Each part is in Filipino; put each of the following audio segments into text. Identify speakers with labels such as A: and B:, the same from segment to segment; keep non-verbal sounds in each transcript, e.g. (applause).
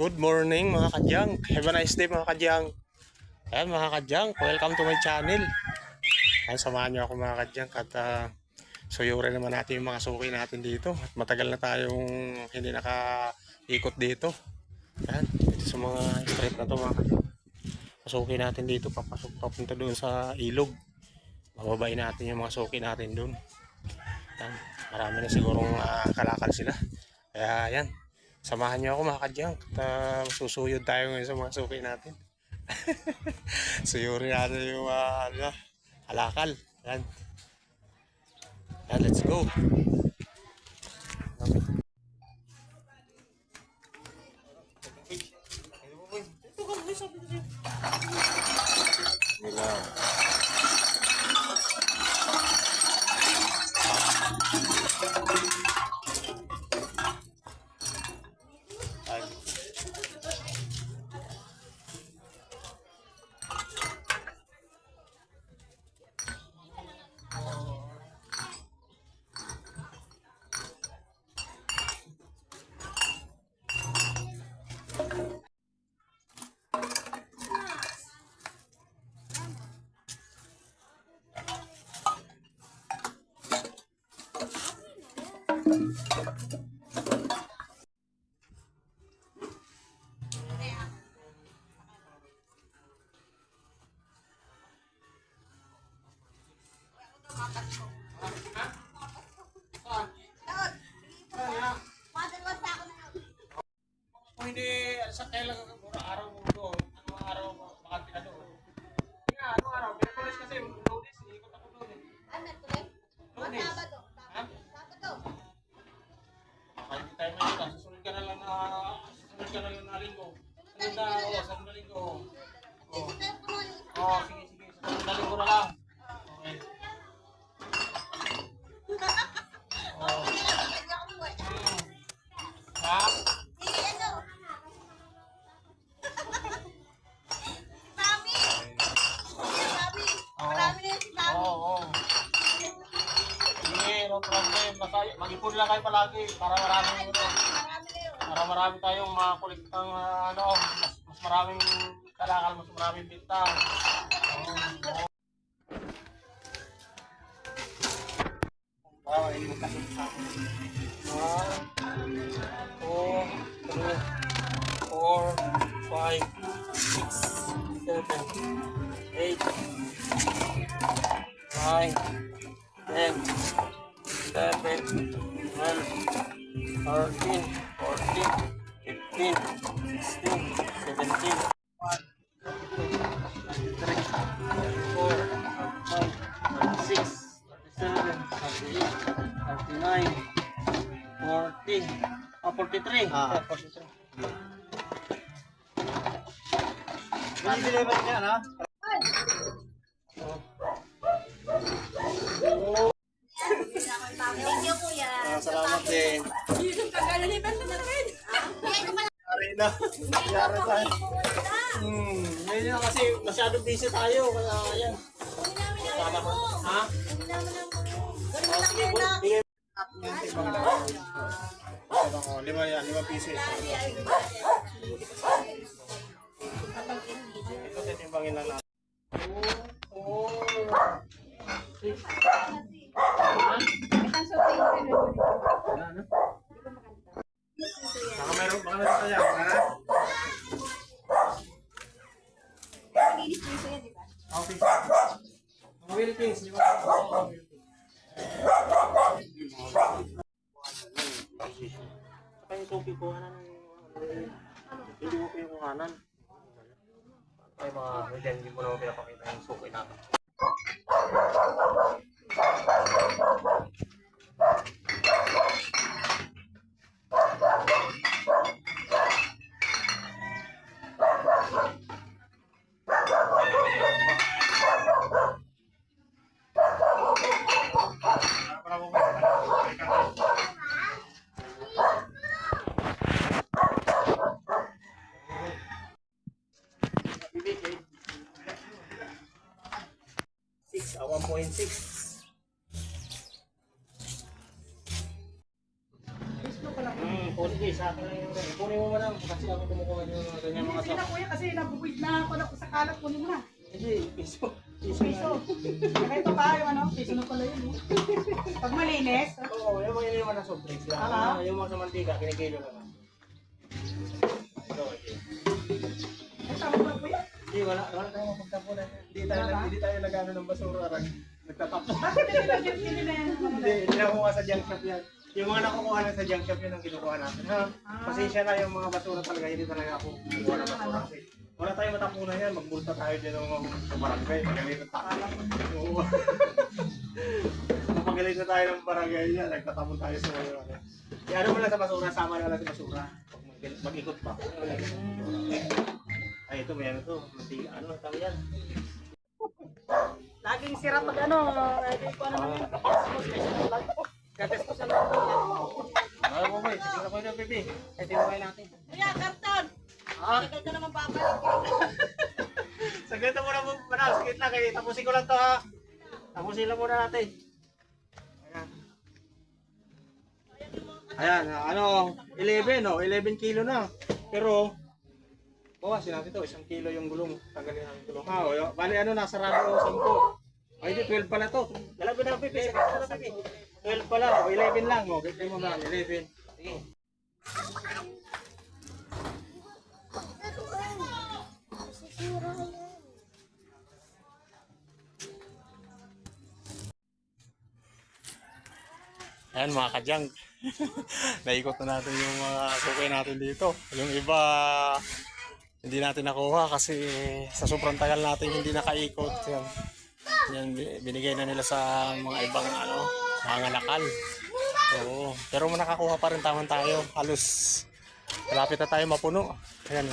A: Good morning mga kadyang. Have a nice day mga kadyang. Ayan mga kadyang, welcome to my channel. Ayan, samahan niyo ako mga kadyang at uh, suyurin naman natin yung mga suki natin dito. At matagal na tayong hindi nakaikot dito. Ayan, dito sa mga street na to mga kadyang. Pasuki natin dito, papasok papunta doon sa ilog. Bababain natin yung mga suki natin doon. Ayan, marami na sigurong ah, kalakal sila. Kaya yan, samahan niyo ako mga kadyang. At ah, susuyod tayo ngayon sa mga suki natin. (laughs) Suyuri natin yung mga ano, kalakal. Yan. Yan, let's go. Okay. Nila. Ay. Hindi sa kailan araw mo doon, araw mo bakante ka doon. Ano araw, kasi, No problem. Basta mag-ipon lang kayo palagi para marami ano, para marami tayong mga kolektang ah, ano, mas, mas maraming kalakal, mas maraming binta. Oo, oo. Ah, ay, magkasot sa akin. One, two, three, four, five, six, seven, eight, nine,
B: Deliver niya, no?
C: Thank you, kuya.
A: Ah, salamat din. Ari na. Yara tayo. Hmm, ngayon na kasi masyadong busy tayo. Kaya yan. Sana ko. Ha? Oh, sige. Bigay Oh, lima yan, lima piso. Titimbangin lang natin. Baka meron, baka meron tayo, ha? Okay. Mga Philippines, di ba? Saka yung suki ko, kanan. Hindi ko yung kanan. Ay mga, hindi, mo naman pinapakita yung suki natin. 1.6. Hmm, Portuguese. Sa akin lang yung ganyan. Kunin mo madam kasi ako kumukuha yung mga ganyan mga
B: Hindi na socks. kuya kasi nabubuit na ako na sa kalat ko mo na.
A: Hindi, piso. Piso.
B: na Piso. yan. Kahit pa pa yung ano, piso na pala yun. eh. Pag malinis,
A: Oo, yung mga iniwan na soft drinks lang.
B: Ah.
A: Yung mga sa mantika, kinikilo na lang. Ito, okay.
B: ay tama ba kuya?
A: Hindi, wala, wala tayong mapagtapunan. Hindi tayo,
B: ba?
A: hindi tayo nagano ng basura. Rag, nagtatapon.
B: Bakit hindi hindi na
A: nakuha sa junk shop yan. Yung mga nakukuha na sa junk shop yun ang kinukuha natin. Ha?
B: Ah.
A: Pasensya na yung mga basura talaga, hindi talaga ako kumukuha ng basura. Kasi wala tayong matapunan yan, magbulta tayo dyan ng mga barangay. Magalit na tayo. Oo. (laughs) Mapagalit na tayo ng barangay yan, nagtatapon tayo sa mga ano. Eh, ano mo lang sa basura, sama na lang sa basura. Mag- Mag-ikot pa. Ay, ito, may ano to. Mantika, ano, tawag yan.
B: Laging sira pag ano, hindi ko ano naman. Gagas ko sa loob.
A: Ano mo ba? Sige na ko yung bebe. Ay, tinukay natin.
B: Kuya, karton!
A: Ah,
B: Tagal ka naman babalik. (laughs)
A: saglit na muna mo, manal. Saglit lang. Kaya tapusin ko lang to ha. Tapusin lang muna natin. Ayan. Ayan, ano, 11, no? 11 kilo na. Pero, bawasin natin to. Isang kilo yung gulong. Tanggalin natin gulong. Ha, o, yung- bali ano, nasa rado 10. Ay, di, 12 pala to. Dalawa na, na, Pepe. 12 pala. O, 11 lang. O, gagawin mo na. 11. Sige. Ayan mga kadyang. (laughs) Naikot na natin yung mga sukay natin dito. Yung iba hindi natin nakuha kasi sa sobrang tagal natin hindi nakaikot. Yan, yan bi- binigay na nila sa mga ibang ano, mga lakal. Oo. Pero nakakuha pa rin taman tayo. Halos malapit na tayo mapuno. Ayan.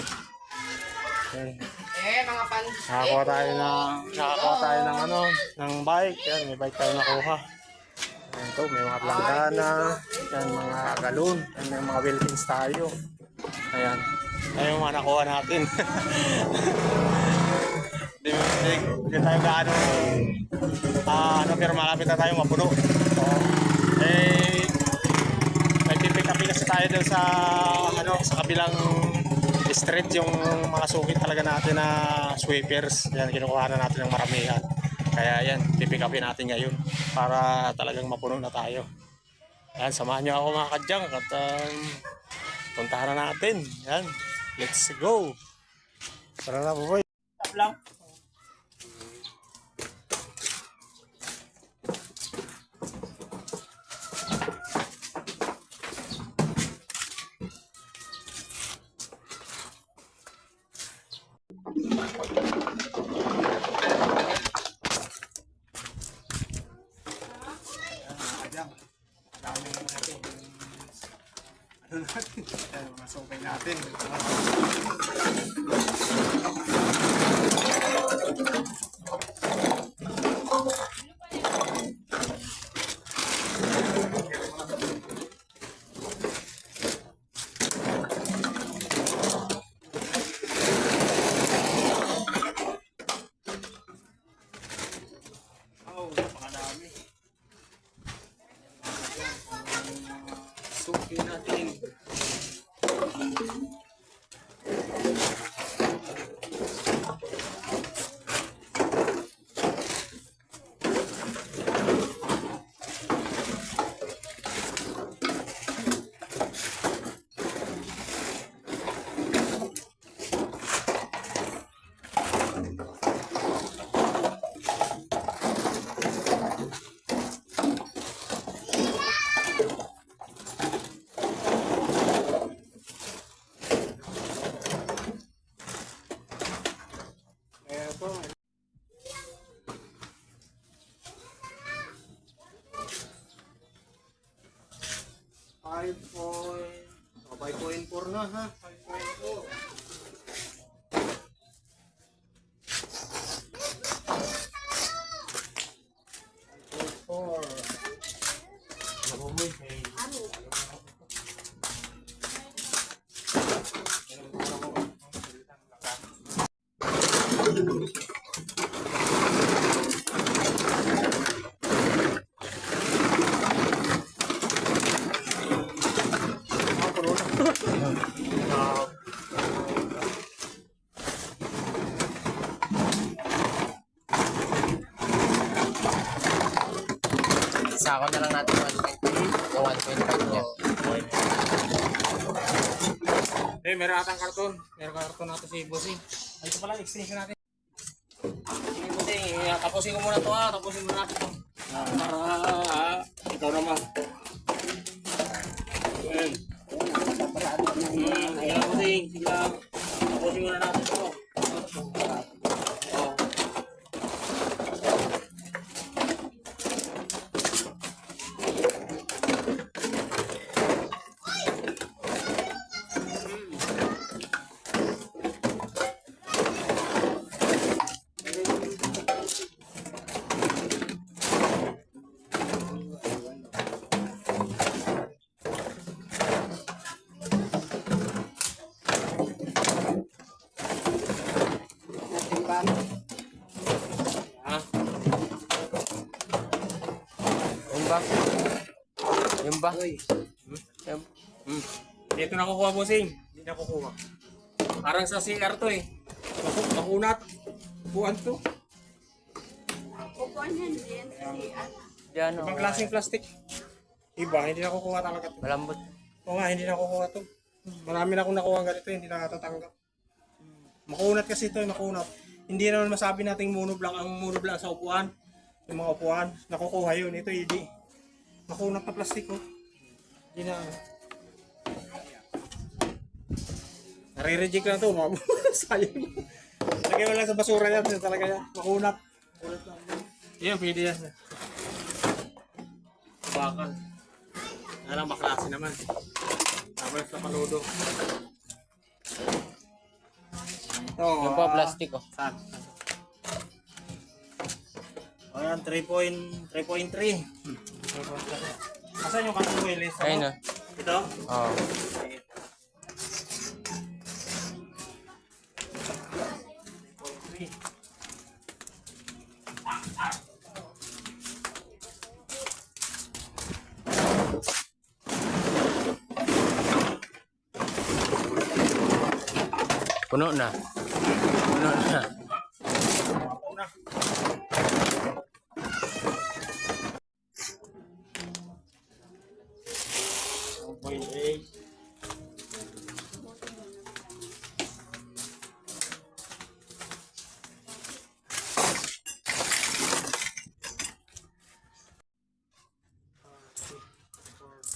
A: Ayan.
B: Eh, mga pan...
A: Nakakuha tayo ng nakakuha tayo ng ano, ng bike. Yan, may bike tayo nakuha. Ayan to, may mga planggana, yan mga galon, yan may mga buildings tayo. Ayan. Ayan yung mga nakuha natin. (laughs) Di ba, di, di tayo gaano, ah, ano, pero malapit na tayo mapuno. So, eh, may pipick kasi tayo dun sa, ano, sa kabilang street yung mga sukit talaga natin na sweepers. Yan, kinukuha na natin ng maramihan. Kaya yan, pipick natin ngayon para talagang mapuno na tayo. Yan, samahan nyo ako mga kadyang at um, puntahan na natin. Yan, let's go. Tara na, boy. Stop lang. Ano natin? Ano, masukay natin. Oh, napakadami. Suki natin. Kaya po, Five point, oh, five point four na ha, five point four. Five point four. Ano mo eh? Ah, puno na.
C: Yung 1.5 niya.
A: Eh, meron atang karton. Meron karton natin si Bossing. Ay, ito pala, extension natin. Sige, Bossing. eh, Tapusin ko muna to ha. Tapusin muna natin to. Para, ah, ikaw naman. Ayan. Hmm, ayan, Bossing. Sige lang. Tapusin muna natin to.
C: Yung ba? Yung,
A: Hmm. Dito na kukuha, Bossing. Hindi na kukuha. Parang sa CR to eh. Maku- Makunat. Buwan to.
B: Upuan yan din. Kasi at
C: Diyan, oh.
A: Ibang klaseng plastic. Iba, hindi na kukuha talaga to.
C: Malambot.
A: Oo nga, hindi na kukuha to. Marami na akong nakuha ganito, hindi na natatanggap. Makunat kasi ito, makunat. Hindi naman masabi nating monoblock ang monoblock sa upuan. Yung mga upuan, nakukuha yun. Ito hindi. Makunat na plastic oh. Hindi na. Nare-reject na to, (laughs) sayang. Lagay mo lang sa basura yan, talaga yan. Makunat. Makunat lang. Yan, pwede yan. Bakal. Alam, maklase naman. Tapos sa paludo. Oh,
C: Yung pa, plastic, oh.
A: Saan? O yan, 3.3. Hmm. Asan yung kanong wilis?
C: Ayun, oh.
A: Ito?
C: Oh. Puno na. Puno na.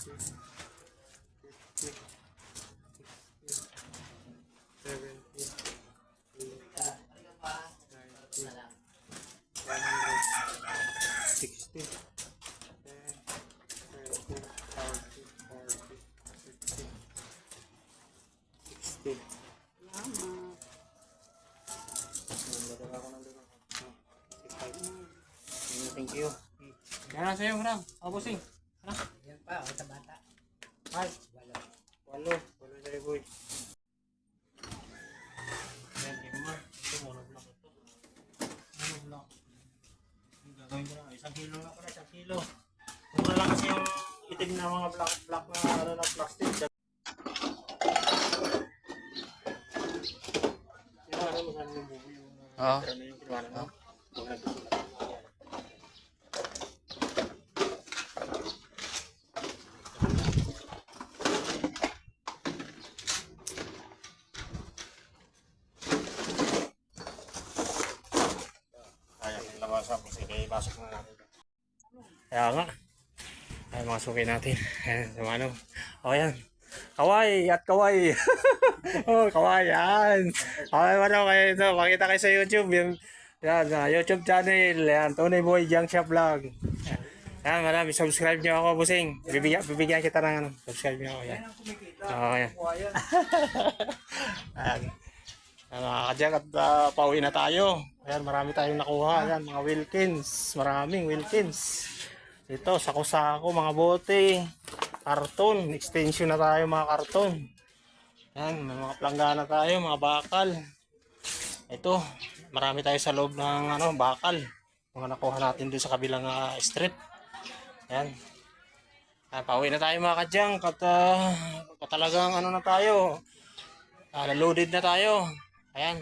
A: Thank you. Yan na sa'yo, Ram. Abusing. Ha? Ako sa bata. Ay. Walo. Walo. Walo sa'yo, boy. Yan, lima. Ito, monoblock ito. Monoblock. Ang gagawin ko na, isang kilo na pala, isang kilo. Mura lang kasi yung itim na mga black, black na ano na plastic. Na mo saan yung bubi yung ano yung kinuha na mo? Huwag na Ayan, labasan ko. Sige, pasok na natin. Kaya nga. Ay, mga suki natin. (laughs) Ayan, sa ano. O, yan. Kawai at kawai. (laughs) oh, kawai. Yan. Okay, ano kayo ito. Makita kayo sa YouTube. Yan, yan sa YouTube channel. Yan, Tony Boy Junk Shop Vlog. Yan, marami. Subscribe nyo ako, busing. Bibigyan, bibigyan kita ng ano. Subscribe nyo ako. Yan. Oo, yan. Ayan. Mga kajak at ah, pauwi na tayo. Ayan, marami tayong nakuha. Ayan, mga Wilkins. Maraming Wilkins. Ito, sako-sako, mga bote. Karton. Extension na tayo, mga karton. Ayan, may mga planggana tayo, mga bakal. Ito, marami tayo sa loob ng ano, bakal. Mga nakuha natin doon sa kabilang ah, street. Ayan. Ayan, pauwi na tayo mga kadyang. At ah, talagang ano na tayo. Ah, loaded na tayo. Ayan,